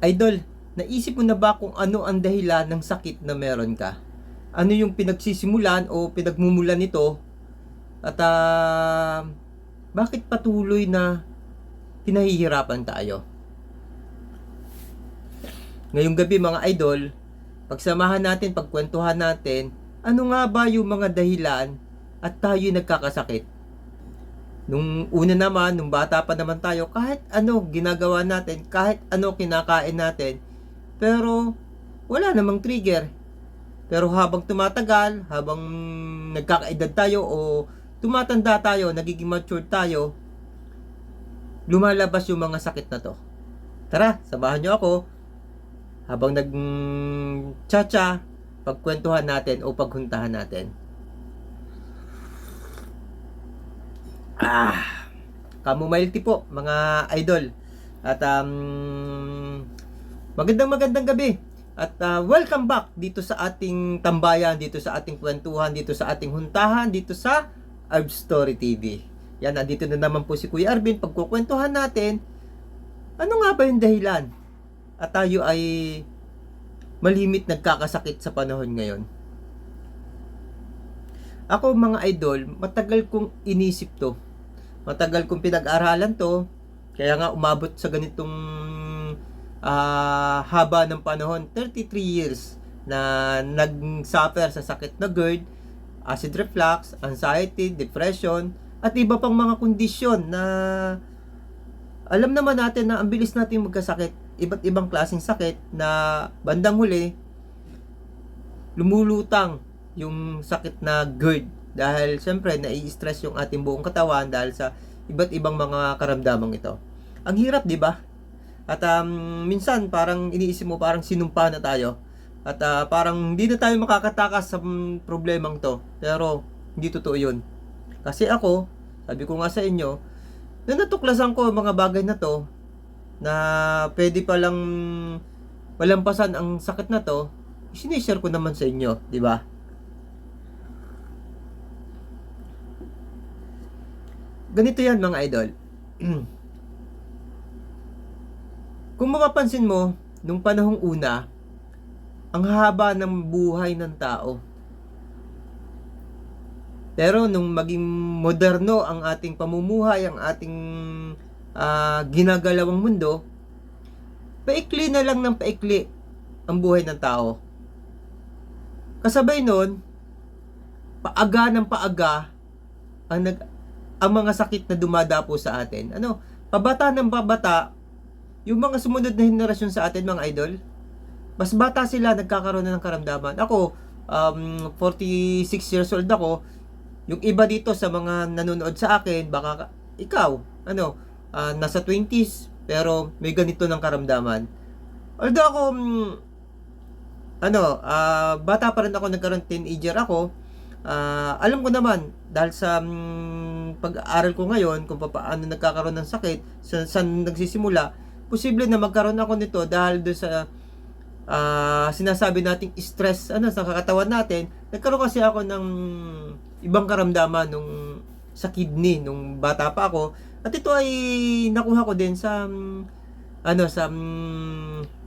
Idol, naisip mo na ba kung ano ang dahilan ng sakit na meron ka? Ano yung pinagsisimulan o pinagmumulan nito? At ah, bakit patuloy na pinahihirapan tayo? Ngayong gabi mga idol, pagsamahan natin, pagkwentuhan natin, ano nga ba yung mga dahilan at tayo nagkakasakit? Nung una naman, nung bata pa naman tayo, kahit ano ginagawa natin, kahit ano kinakain natin, pero wala namang trigger. Pero habang tumatagal, habang nagkakaedad tayo o tumatanda tayo, nagiging mature tayo, lumalabas yung mga sakit na to. Tara, samahan nyo ako habang nag cha pagkwentuhan natin o paghuntahan natin. Ah, chamomile tea po, mga idol. At um, magandang magandang gabi. At uh, welcome back dito sa ating tambayan, dito sa ating kwentuhan, dito sa ating huntahan, dito sa Arb Story TV. Yan, andito na naman po si Kuya Arvin. Pagkukwentuhan natin, ano nga ba yung dahilan? At tayo ay malimit nagkakasakit sa panahon ngayon. Ako mga idol, matagal kong inisip to. Matagal kong pinag-aralan to. Kaya nga umabot sa ganitong ah, haba ng panahon, 33 years na nag-suffer sa sakit na GERD, acid reflux, anxiety, depression, at iba pang mga kondisyon na alam naman natin na ang bilis natin magkasakit, iba't ibang klaseng sakit na bandang huli, lumulutang yung sakit na GERD dahil siyempre nai-stress yung ating buong katawan dahil sa iba't ibang mga karamdamang ito. Ang hirap, 'di ba? At um, minsan parang iniisip mo parang sinumpa na tayo. At ah, parang hindi na tayo makakatakas sa mm, problemang 'to. Pero hindi totoo 'yun. Kasi ako, sabi ko nga sa inyo, na natuklasan ko mga bagay na 'to na pwede pa lang malampasan ang sakit na 'to, sinishare ko naman sa inyo, 'di ba? Ganito yan mga idol. Kung mapapansin mo, nung panahong una, ang haba ng buhay ng tao. Pero nung maging moderno ang ating pamumuhay, ang ating ah, ginagalawang mundo, paikli na lang ng paikli ang buhay ng tao. Kasabay nun, paaga ng paaga ang nag ang mga sakit na dumadapo sa atin. Ano, pabata ng pabata, yung mga sumunod na henerasyon sa atin, mga idol, mas bata sila, nagkakaroon na ng karamdaman. Ako, um, 46 years old ako, yung iba dito sa mga nanonood sa akin, baka ka- ikaw, ano, ah, nasa 20s, pero may ganito ng karamdaman. Although ako, mm, ano, ah, bata pa rin ako, nagkaroon teenager ako, ah, alam ko naman, dahil sa mm, pag-aaral ko ngayon, kung paano nagkakaroon ng sakit, sa, saan nagsisimula, posible na magkaroon ako nito dahil doon sa ah, sinasabi nating stress ano sa kakatawan natin. Nagkaroon kasi ako ng ibang karamdaman nung sa kidney nung bata pa ako. At ito ay nakuha ko din sa mm, ano sa mm,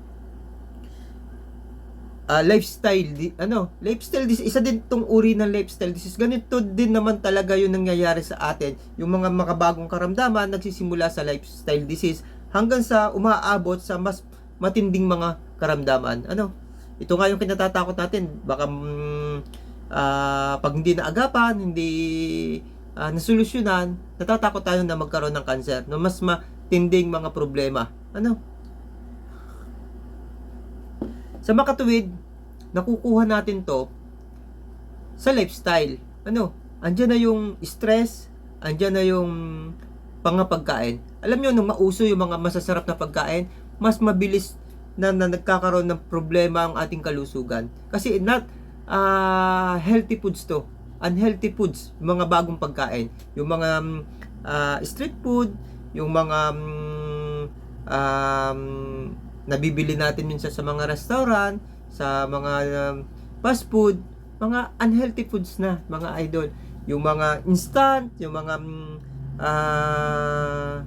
ah, lifestyle di, ano lifestyle disease isa din tong uri ng lifestyle disease. Ganito din naman talaga yung nangyayari sa atin. Yung mga makabagong karamdaman nagsisimula sa lifestyle disease hanggang sa umaabot sa mas matinding mga karamdaman. Ano? Ito nga yung kinatatakot natin. Baka mm, ah, pag hindi naagapan hindi ah, nasolusyonan natatakot tayo na magkaroon ng cancer no mas matinding mga problema. Ano sa makatuwid, nakukuha natin to sa lifestyle. Ano? Andiyan na yung stress, andiyan na yung pangapagkain. Alam nyo, nung mauso yung mga masasarap na pagkain, mas mabilis na, na nagkakaroon ng problema ang ating kalusugan. Kasi not ah, healthy foods to. Unhealthy foods, yung mga bagong pagkain. Yung mga mm, ah, street food, yung mga mm, um, nabibili natin minsan sa mga restaurant, sa mga um, fast food, mga unhealthy foods na, mga idol. Yung mga instant, yung mga mm, ah,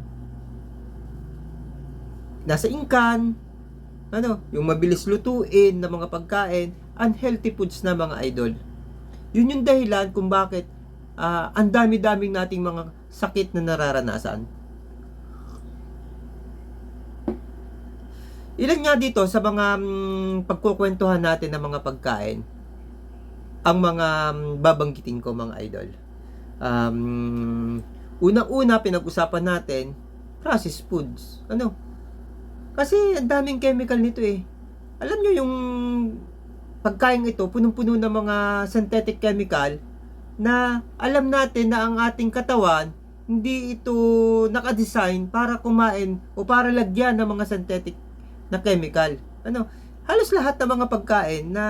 nasa ingkan, ano, yung mabilis lutuin na mga pagkain, unhealthy foods na mga idol. Yun yung dahilan kung bakit ah, ang dami-daming nating mga sakit na nararanasan. Ilan nga dito sa mga mm, pagkukwentuhan natin ng mga pagkain ang mga mm, babanggitin ko mga idol. Um, unang-una pinag-usapan natin processed foods. Ano? Kasi ang daming chemical nito eh. Alam nyo yung pagkain ito, punong-puno ng mga synthetic chemical na alam natin na ang ating katawan hindi ito nakadesign para kumain o para lagyan ng mga synthetic na chemical. Ano? Halos lahat ng mga pagkain na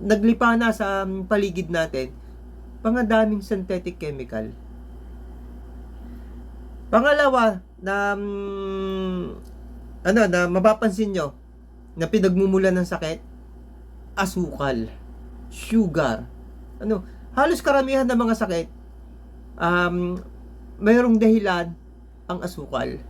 naglipa na sa paligid natin, pangadaming synthetic chemical. Pangalawa, na mm, ano na mapapansin nyo na pinagmumulan ng sakit, asukal, sugar. Ano, halos karamihan ng mga sakit um, mayroong dahilan ang asukal.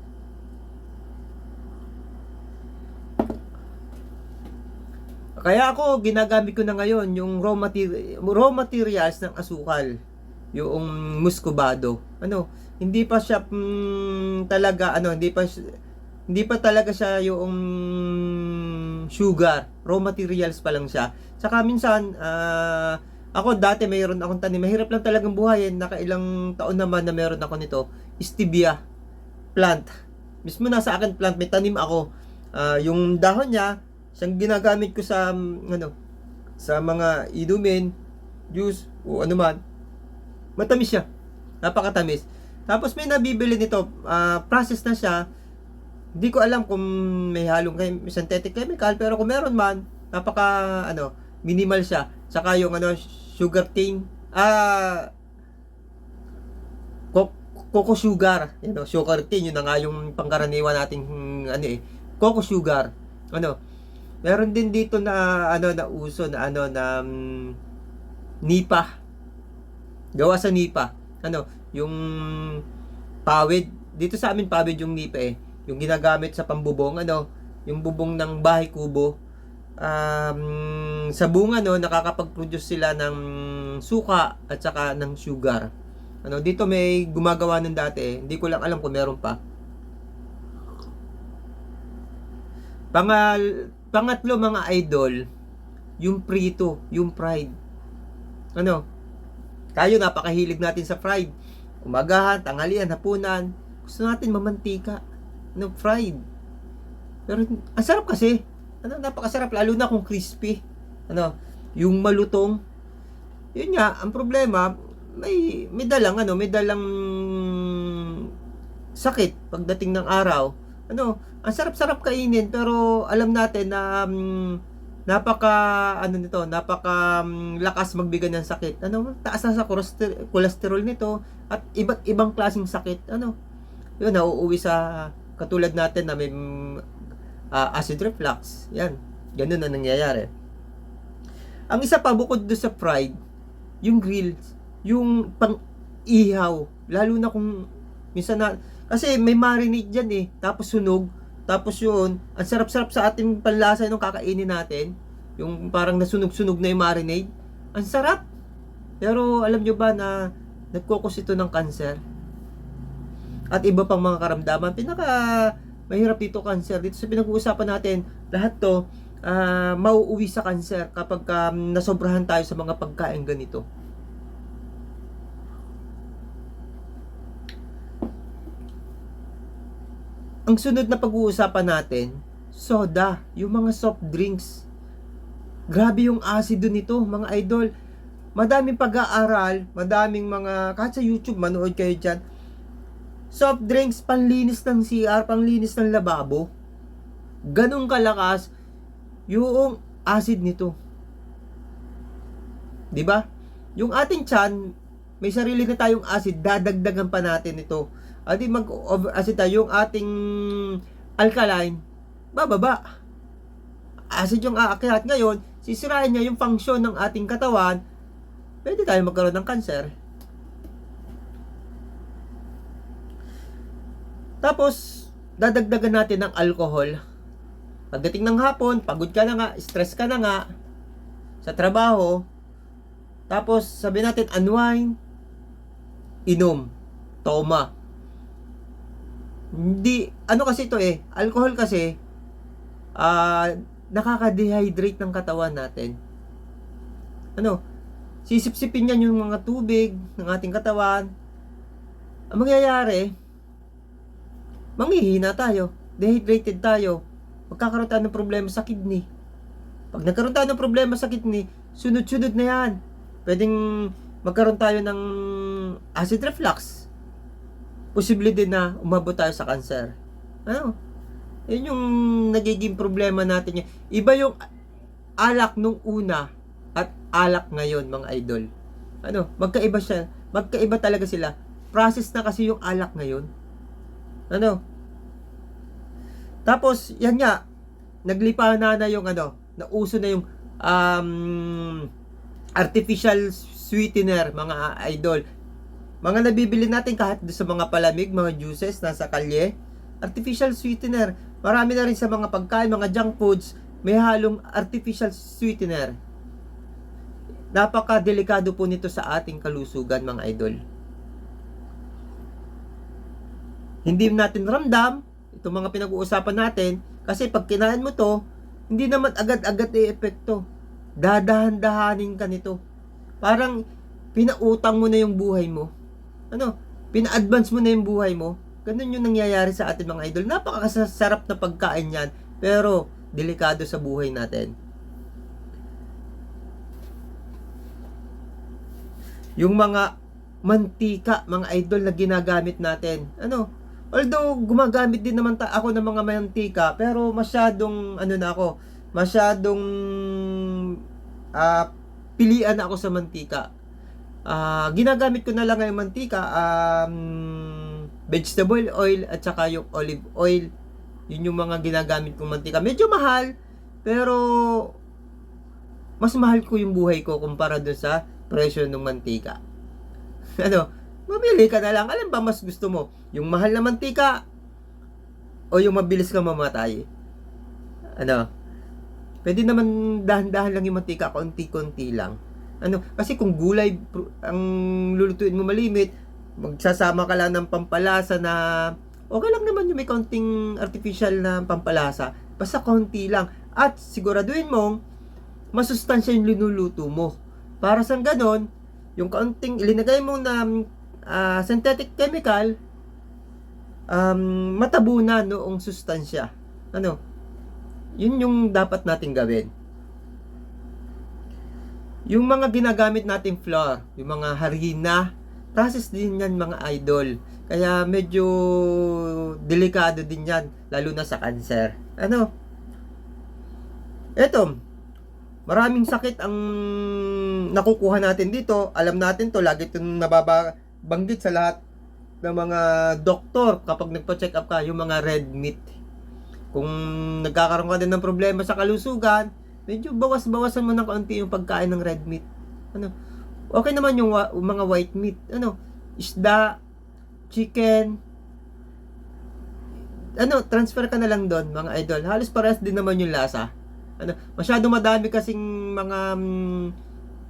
Kaya ako, ginagamit ko na ngayon yung raw, materi- raw materials ng asukal. Yung muscovado. Ano, hindi pa siya mm, talaga, ano, hindi pa hindi pa talaga siya yung sugar. Raw materials pa lang siya. Saka minsan, ah, ako dati mayroon akong tanim. Mahirap lang talagang buhayin. Nakailang taon naman na meron ako nito. Stevia plant. Mismo nasa akin plant, may tanim ako. Ah, yung dahon niya, siyang ginagamit ko sa mm, ano sa mga inumin, juice o ano man. Matamis siya. Napakatamis. Tapos may nabibili nito, ah, process na siya. Hindi ko alam kung may halong chem- synthetic chemical pero kung meron man, napaka ano, minimal siya. Saka yung ano, sugar cane, ah co- coco sugar, you know, sugar cane, yun na nga yung pangkaraniwan nating hmm, ano eh, coco sugar. Ano, meron din dito na ano na uso na ano na mm, nipa. Gawa sa nipa. Ano, yung pawid. Dito sa amin pawid yung nipa eh. Yung ginagamit sa pambubong ano, yung bubong ng bahay kubo. Um, sa bunga no, nakakapag-produce sila ng suka at saka ng sugar. Ano, dito may gumagawa nun dati eh. Hindi ko lang alam kung meron pa. Pangal, pangatlo mga idol, yung prito, yung fried. Ano? Tayo napakahilig natin sa fried. Umagahan, tanghalian, hapunan. Gusto natin mamantika. Ano, fried. Pero ang sarap kasi. Ano, napakasarap lalo na kung crispy. Ano, yung malutong. Yun nga, ang problema, may may dalang ano, may dalang sakit pagdating ng araw. Ano, ang sarap-sarap kainin pero alam natin na um, napaka ano nito, napaka um, lakas magbigay ng sakit. Ano, taas na sa cholesterol, nito at iba't ibang klaseng sakit. Ano, yun nauuwi sa katulad natin na may ah, acid reflux. Yan. Ganun na nangyayari. Ang isa pa bukod do sa fried, yung grill, yung pang ihaw, lalo na kung minsan na kasi may marinade diyan eh, tapos sunog, tapos yun, ang sarap-sarap sa ating panlasa nung kakainin natin, yung parang nasunog-sunog na yung marinade. Ang sarap. Pero alam nyo ba na nagkukos ito ng cancer? At iba pang mga karamdaman. Pinaka mahirap dito cancer. Dito sa pinag-uusapan natin, lahat to ah, mauuwi sa cancer kapag um, nasobrahan tayo sa mga pagkain ganito. Ang sunod na pag-uusapan natin, soda, yung mga soft drinks. Grabe yung asido nito, mga idol. Madaming pag-aaral, madaming mga, kahit sa YouTube, manood kayo dyan. Soft drinks, panlinis ng CR, panlinis ng lababo. Ganong kalakas yung acid nito. 'Di ba? Yung ating tiyan, may sarili na tayong acid, dadagdagan pa natin ito. At di mag acid tayo yung ating alkaline, bababa. Acid yung aakyat ngayon, sisirain niya yung function ng ating katawan, pwede tayo magkaroon ng cancer. Tapos, dadagdagan natin ng alcohol. Pagdating ng hapon, pagod ka na nga, stress ka na nga sa trabaho. Tapos, sabi natin, unwind, inom, toma. Hindi, ano kasi ito eh, alcohol kasi, ah, nakaka-dehydrate ng katawan natin. Ano, sisipsipin yan yung mga tubig ng ating katawan. Ang mangyayari, manghihina tayo, dehydrated tayo, magkakaroon tayo ng problema sa kidney. Pag nagkaroon tayo ng problema sa kidney, sunod-sunod na yan. Pwedeng magkaroon tayo ng acid reflux. Posible din na umabot tayo sa cancer. Ano? Yun yung nagiging problema natin. Iba yung alak nung una at alak ngayon, mga idol. Ano? Magkaiba siya. Magkaiba talaga sila. Process na kasi yung alak ngayon. Ano? Tapos, yan nga, naglipa na na yung ano, nauso na yung um, artificial sweetener, mga idol. Mga nabibili natin kahit sa mga palamig, mga juices, nasa kalye. Artificial sweetener. Marami na rin sa mga pagkain, mga junk foods, may halong artificial sweetener. Napaka-delikado po nito sa ating kalusugan, mga idol. Hindi natin ramdam, itong mga pinag-uusapan natin, kasi pag kinain mo to, hindi naman agad-agad i-epekto. Dadahan-dahanin ka nito. Parang pinautang mo na yung buhay mo. Ano? Pina-advance mo na yung buhay mo. Ganun yung nangyayari sa ating mga idol. Napakasarap na pagkain yan. Pero, delikado sa buhay natin. Yung mga mantika, mga idol na ginagamit natin. Ano? Although gumagamit din naman ta ako ng mga mantika, pero masyadong ano na ako, masyadong ah, pilian ako sa mantika. Ah, ginagamit ko na lang yung mantika, um, vegetable oil at saka yung olive oil. Yun yung mga ginagamit kong mantika. Medyo mahal, pero mas mahal ko yung buhay ko kumpara doon sa presyo ng mantika. ano, mamili ka na lang. Alam ba mas gusto mo? Yung mahal na mantika o yung mabilis kang mamatay? Ano? Pwede naman dahan-dahan lang yung mantika, konti-konti lang. Ano? Kasi kung gulay ang lulutuin mo malimit, magsasama ka lang ng pampalasa na okay lang naman yung may konting artificial na pampalasa. Basta konti lang. At siguraduhin mong masustansya yung linuluto mo. Para sa ganon, yung kaunting ilinagay mo na ah, synthetic chemical, um, matabunan noong sustansya. Ano? Yun yung dapat nating gawin. Yung mga ginagamit nating flour, yung mga harina, process din yan mga idol. Kaya medyo delikado din yan, lalo na sa cancer. Ano? Eto, maraming sakit ang nakukuha natin dito. Alam natin to, lagi itong nababanggit sa lahat ng mga doktor kapag nagpa-check up ka, yung mga red meat. Kung nagkakaroon ka din ng problema sa kalusugan, medyo bawas-bawasan mo ng kaunti yung pagkain ng red meat. Ano? Okay naman yung wa- mga white meat. Ano? Isda, chicken, ano, transfer ka na lang doon, mga idol. Halos parehas din naman yung lasa. Ano, masyado madami kasing mga mm,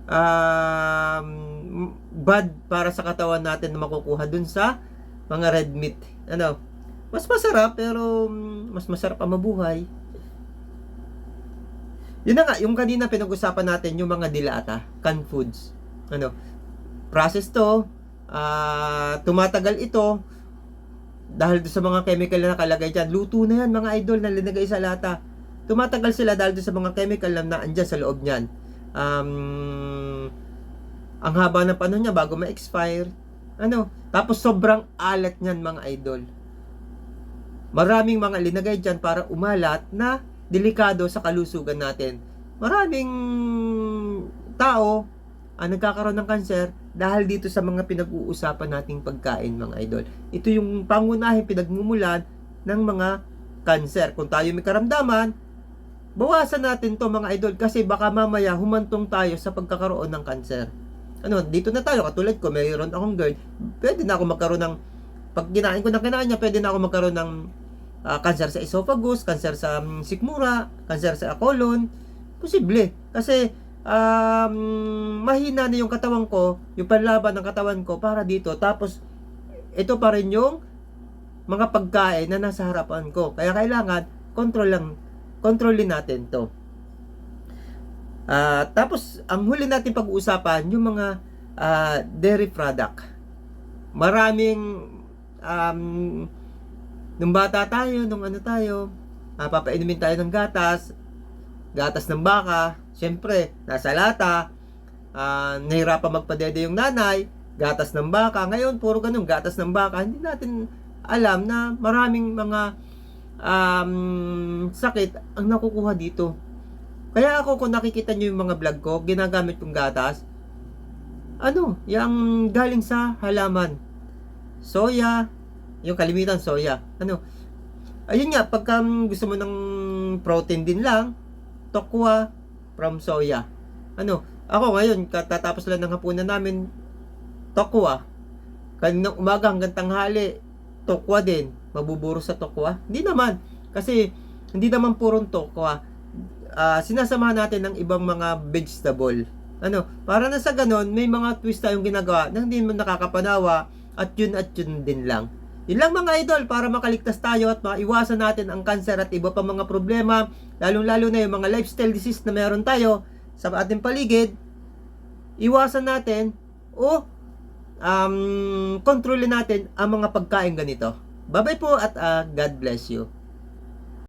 um, bad para sa katawan natin na makukuha dun sa mga red meat. Ano, mas masarap pero mm, mas masarap ang mabuhay. Yun na nga, yung kanina pinag-usapan natin yung mga dilata, canned foods. Ano, process to, ah, tumatagal ito, dahil sa mga chemical na nakalagay dyan, luto na yan mga idol na linagay sa lata. Tumatagal sila dahil sa mga chemical na naandyan sa loob niyan. Um, ang haba ng panahon niya bago ma-expire. Ano? Tapos sobrang alat niyan mga idol. Maraming mga linagay dyan para umalat na delikado sa kalusugan natin. Maraming tao ang nagkakaroon ng kanser dahil dito sa mga pinag-uusapan nating pagkain mga idol. Ito yung pangunahing pinagmumulan ng mga kanser. Kung tayo may karamdaman, bawasan natin to mga idol kasi baka mamaya humantong tayo sa pagkakaroon ng kanser. Ano, dito na tayo, katulad ko, mayroon akong girl, pwede na ako magkaroon ng, pag kinain ko ng kinain niya, pwede na ako magkaroon ng ah, cancer sa esophagus, cancer sa um, sikmura, cancer sa colon. Posible. Kasi um, mahina na yung katawan ko, yung panlaban ng katawan ko para dito. Tapos, ito pa rin yung mga pagkain na nasa harapan ko. Kaya kailangan, control lang, kontrolin natin to. Ah, tapos, ang huli natin pag-uusapan, yung mga ah, dairy product. Maraming, um, nung bata tayo, nung ano tayo, ah, papainumin tayo ng gatas, gatas ng baka, syempre, nasa lata, ah, nahirapan magpadede yung nanay, gatas ng baka, ngayon, puro ganun, gatas ng baka, hindi natin alam na maraming mga um, sakit ang nakukuha dito. Kaya ako kung nakikita nyo yung mga vlog ko, ginagamit kong gatas, ano, yung galing sa halaman. Soya, yung kalimitan soya. Ano, ayun nga, pagka gusto mo ng protein din lang, tokwa from soya. Ano, ako ngayon, katatapos lang ng hapunan namin, tokwa. Kaninang umaga hanggang tanghali, tokwa din. Mabuburo sa tokwa? Hindi naman. Kasi, hindi naman purong tokwa. Ah, sinasamahan natin ng ibang mga vegetable. Ano, para na sa ganon, may mga twist tayong ginagawa na hindi man nakakapanawa at yun at yun din lang. Yun lang mga idol para makaligtas tayo at maiwasan natin ang cancer at iba pa mga problema, lalong-lalo na yung mga lifestyle disease na meron tayo sa ating paligid. Iwasan natin o um, kontrolin natin ang mga pagkain ganito. Bye-bye po at ah, God bless you.